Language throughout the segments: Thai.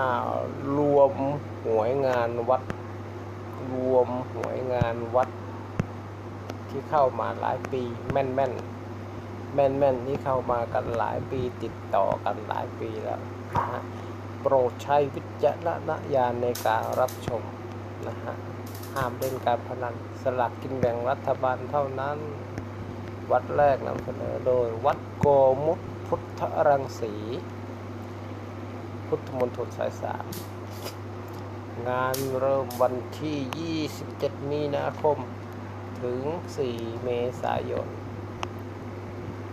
ารวมหวยงานวัด รวมหวยงานวัด ที่เข้ามาหลายปีแม่นแม่นแม่นแม่นที่เข้ามากันหลายปีติดต่อกันหลายปีแล้วนะฮะโปรดใช้วิจารณญาณในการรับชมนะฮะห้ามเล่นการพนันสลากกินแบ่งรัฐบาลเท่านั้น วัดแรกนำเสนอโดยวัดโกมุตพุทธรังสี พุทธมณฑลสายสามงานเริ่มวันที่ 27 มีนาคม ถึง 4 เมษายน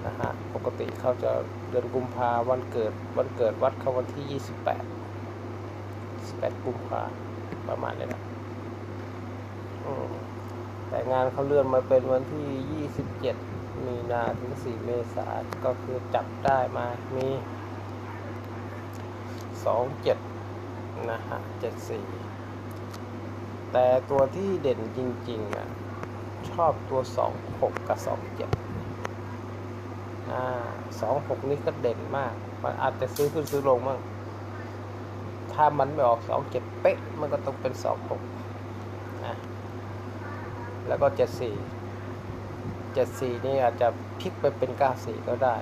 นะฮะ ปกติเขาจะเดือนกุมภาวันเกิด วันเกิดวัดเขาวันที่ 28 18 กุมภาประมาณนี้นะแต่งานเขาเลื่อนมาเป็นวันที่ 27 มีนาถึง 4 เมษายน ก็คือจับได้มา มี 27 นะฮะ 74 แต่ตัวที่เด่นจริงๆอะชอบตัว 26 กับ 27 อ่า 26 นี่ก็เด่นมาก มันอาจจะซื้อขึ้นซื้อลงมั่งถ้ามันไม่ออก 27 เป๊ะ มันก็ต้องเป็น 26 นะ แล้วก็ 74 74 นี่อาจจะพลิกไปเป็น 94 ก็ได้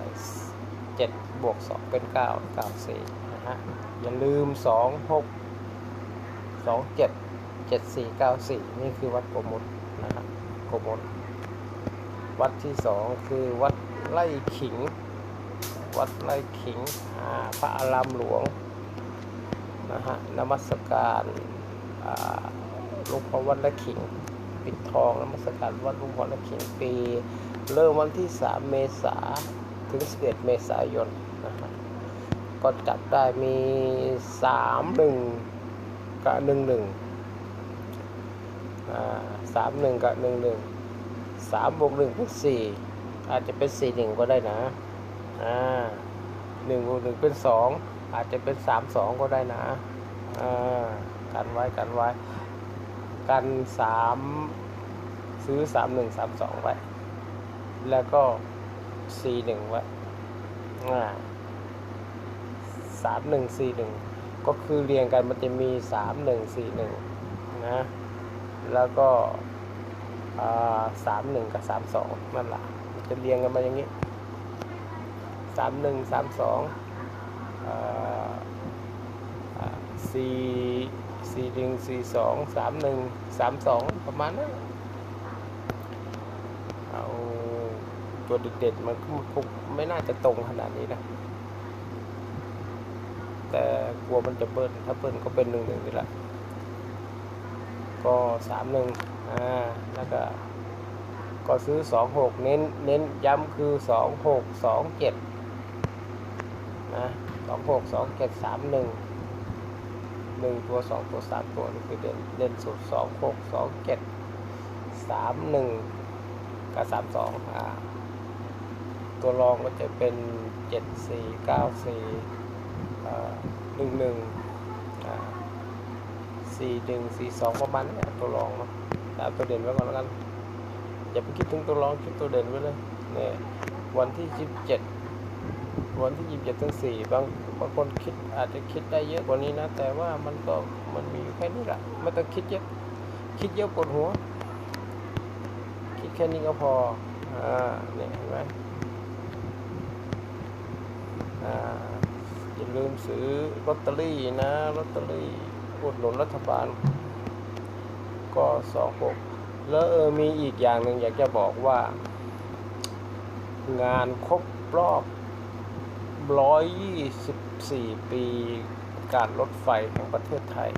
7 บวก 2 เป็น 9 94นะ ฮะอย่าลืม 26 27 74 94 นี่คือวัดโกมุตนะฮะโกมุตวัดที่สองคือวัดไร่ขิง วัดไร่ขิงพระอารามหลวงนะฮะนมัสการหลวงพ่อวัดไร่ขิง ปิดทองนมัสการวัดหลวงพ่อไร่ขิงปี เริ่มวันที่ 3 เมษาถึง 11 เมษายนนะฮะ ก็จัดได้มี3 1กับ1 1อ่าสามหนึ่งกับหนึ่งหนึ่งสามบวกหนึ่งเป็นสี่อาจจะเป็นสี่หนึ่งก็ได้นะอ่าหนึ่งบวกหนึ่งเป็นสองอาจจะเป็นสามสองก็ได้นะอ่ากันไว้กันไว้ กันสามซื้อสามหนึ่งสามสองไว้ แล้วก็สี่หนึ่งไว้อ่า สามหนึ่งสี่หนึ่งก็คือเรียงกันมันจะมีสามหนึ่งสี่หนึ่งนะ แล้วก็สามหนึ่งกับสามสองนั่นแหละมันจะเรียงกันมาอย่างนี้สามหนึ่งสามสองสี่สี่หนึ่งสี่สองสามหนึ่งสามสองประมาณนั้นเอาตัวเด็ดๆมันคงไม่น่าจะตรงขนาดนี้นะ แต่กลัวมันจะเบิ้ลถ้าเบิ้ลก็เป็นหนึ่งหนึ่งนี่แหละก็สามหนึ่งอ่าแล้วก็ก็ซื้อสองหกเน้นเน้นย้ำคือสองหกสองเจ็ดนะสองหกสองเจ็ดสามหนึ่งหนึ่งตัวสองตัวสามตัวนี่คือเด่นเด่นสุดสองหกสองเจ็ดสามหนึ่งกับสามสองอ่าตัวรองก็จะเป็นเจ็ดสี่เก้าสี่ หนึ่งหนึ่งสี่หนึ่งสี่สองประมาณนี้ตัวรองเนาะตามตัวเด่นไว้ก่อนแล้วกัน อย่าไปคิดถึงตัวรองคิดตัวเด่นไว้เลยเนี่ยวันที่ยี่สิบเจ็ดวันที่ยี่สิบเจ็ดถึงสี่บางบางคนคิดอาจจะคิดได้เยอะกว่านี้นะ แต่ว่ามันก็มันมีอยู่แค่นี้แหละไม่ต้องคิดเยอะคิดเยอะปวดหัว คิดแค่นี้ก็พออ่าเนี่ยเห็นไหมอ่า อย่าลืมซื้อลอตเตอรี่นะลอตเตอรี่อุดหนุนรัฐบาล ก็สองหกแล้วเออมีอีกอย่างหนึ่งอยากจะบอกว่า งานครบรอบ124ปีการรถไฟแห่งประเทศไทย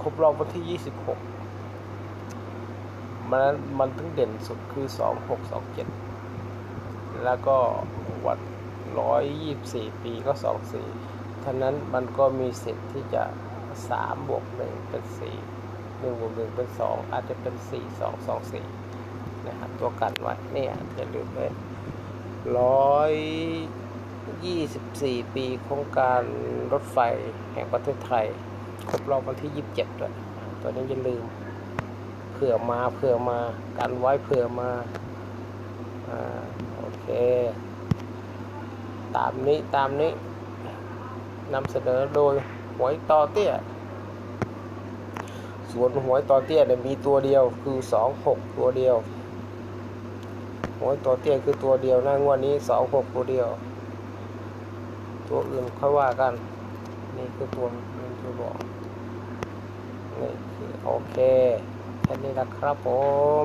ครบรอบวันที่26มันมันถึงเด่นสุดคือ2627แล้วก็วั ด124ปีก็24ท่านั้นมันก็มีสิทธิ์ที่จะสามบวกหนึ่งเป็นสี่หนึ่งบวกหนึ่งเป็นสองอาจจะเป็นสี่สองสองสี่นะครับตัวกันไว้เนี่ยอย่าลืมเลยร้อยยี่สิบสี่ปีโครงการรถไฟแห่งประเทศไทยครบรอบวันที่ยี่สิบเจ็ดด้วยตัวนี้อย่าลืมเผื่อมาเผื่อมากันไว้เผื่อมาอ่าโอเค ตามนี้ตามนี้นำเสนอโดยหวยต่อเตี้ย ส่วนหวยต่อเตี้ยเนี่ยมีตัวเดียวคือสองหกตัวเดียวหวยต่อเตี้ยคือตัวเดียวนะงวดนี้สองหกตัวเดียว ตัวอื่นค่อยว่ากัน นี่คือตัวนี่คือบอกนี่คือโอเคแค่นี้นะครับผม